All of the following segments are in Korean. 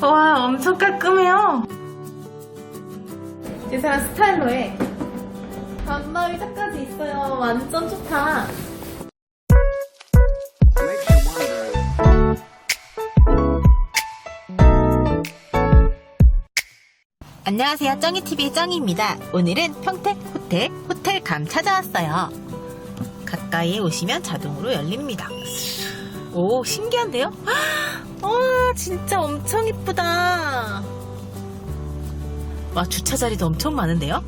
와, 엄청 깔끔해요. 이 사람 스타일로 해. 안마 의자까지 있어요. 완전 좋다. 안녕하세요. 쩡이TV의 쩡이입니다. 오늘은 평택 호텔 호텔감 찾아왔어요. 가까이에 오시면 자동으로 열립니다. 오, 신기한데요? 와, 진짜 엄청 이쁘다. 와, 주차 자리도 엄청 많은데요?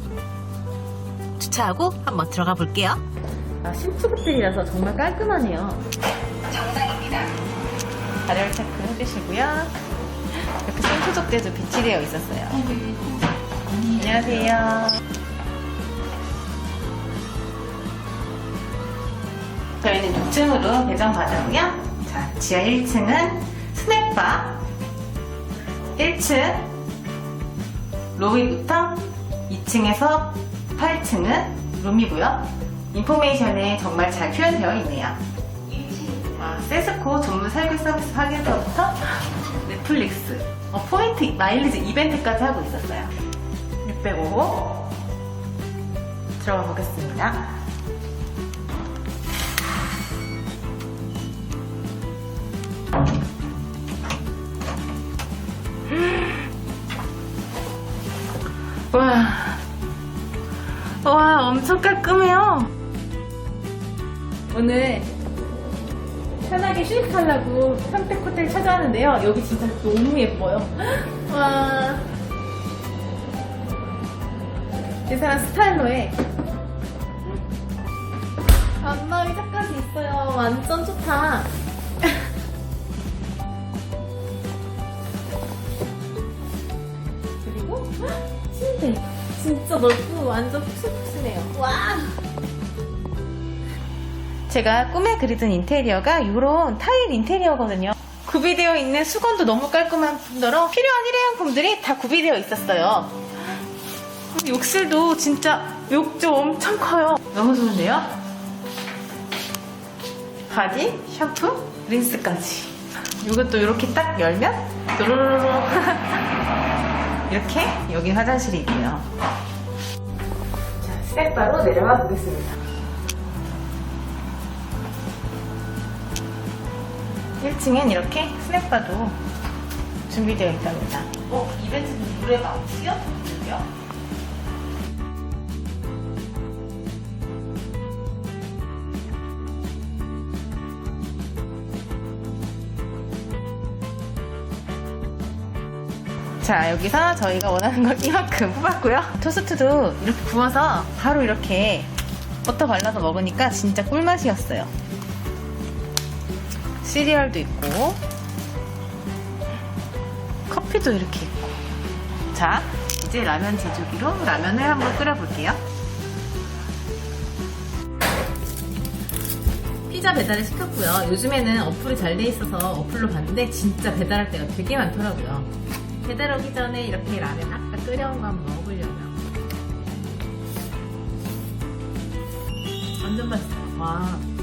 주차하고 한번 들어가 볼게요. 아, 신축 호텔이라서 정말 깔끔하네요. 정상입니다. 발열 체크 해주시고요. 이렇게 손소독제도 비치되어 있었어요. 안녕하세요. 저희는 6층으로 배정받았고요. 자, 지하 1층은 스낵바, 1층 로비부터 2층에서 8층은 룸이고요. 인포메이션에 정말 잘 표현되어 있네요. 아, 세스코 전문 설계 서비스 확인서부터 넷플릭스, 어, 포인트 마일리지 이벤트까지 하고 있었어요. 605호 들어가 보겠습니다. 와, 와, 엄청 깔끔해요. 오늘 편하게 휴식하려고 평택 호텔 찾아왔는데요. 여기 진짜 너무 예뻐요. 와. 이 사람 스타일로 해. 안마 의자까지 있어요. 완전 좋다. 침대. 진짜 넓고 완전 푹신푹신해요. 와. 제가 꿈에 그리던 인테리어가 이런 타일 인테리어거든요. 구비되어 있는 수건도 너무 깔끔한 뿐더러 필요한 일회용품들이 다 구비되어 있었어요. 욕실도 진짜 욕조 엄청 커요. 너무 좋은데요? 바디, 샴푸, 린스까지. 이것도 이렇게 딱 열면 또르르르 이렇게 여기 화장실이 있고요. 자, 스텝바로 내려가 보겠습니다. 1층엔 이렇게 스낵바도 준비되어 있답니다. 어, 이벤트는 노래가 뛰어들고요. 자, 여기서 저희가 원하는 걸 이만큼 뽑았고요. 토스트도 이렇게 구워서 바로 이렇게 버터 발라서 먹으니까 진짜 꿀맛이었어요. 시리얼도 있고 커피도 이렇게 있고 자 이제 라면 제조기로 라면을 한번 끓여볼게요 피자 배달을 시켰고요 요즘에는 어플이 잘 돼 있어서 어플로 봤는데 진짜 배달할 때가 되게 많더라고요 배달 오기 전에 이렇게 라면 아까 끓여온 거 한번 먹어보려고요 완전 맛있어요 와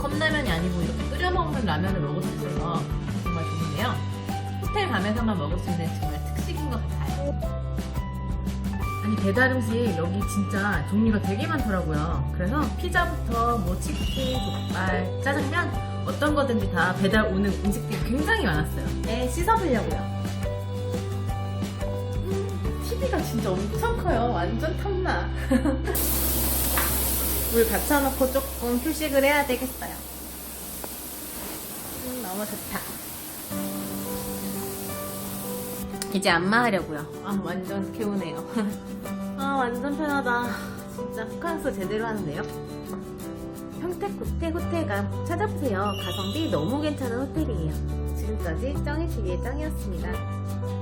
컵라면이 아니고 이렇게 끓여 먹는 라면을 먹을 수 있어서 정말 좋은데요. 호텔 가면서만 먹을 수 있는 정말 특식인 것 같아요. 아니 배달 음식 여기 진짜 종류가 되게 많더라고요. 그래서 피자부터 뭐 치킨, 족발, 짜장면 어떤 거든지 다 배달 오는 음식들이 굉장히 많았어요. 네, 씻어보려고요. 음, TV가 진짜 엄청 커요. 완전 탐나. 물 받쳐놓고 조금 휴식을 해야 되겠어요. 음, 너무 좋다. 이제 안마하려고요. 아, 완전 개운해요. 아, 완전 편하다. 진짜 호캉스 제대로 하는데요. 호텔 호텔감 꼭 찾아보세요. 가성비 너무 괜찮은 호텔이에요. 지금까지 쩡이TV의 쩡이었습니다.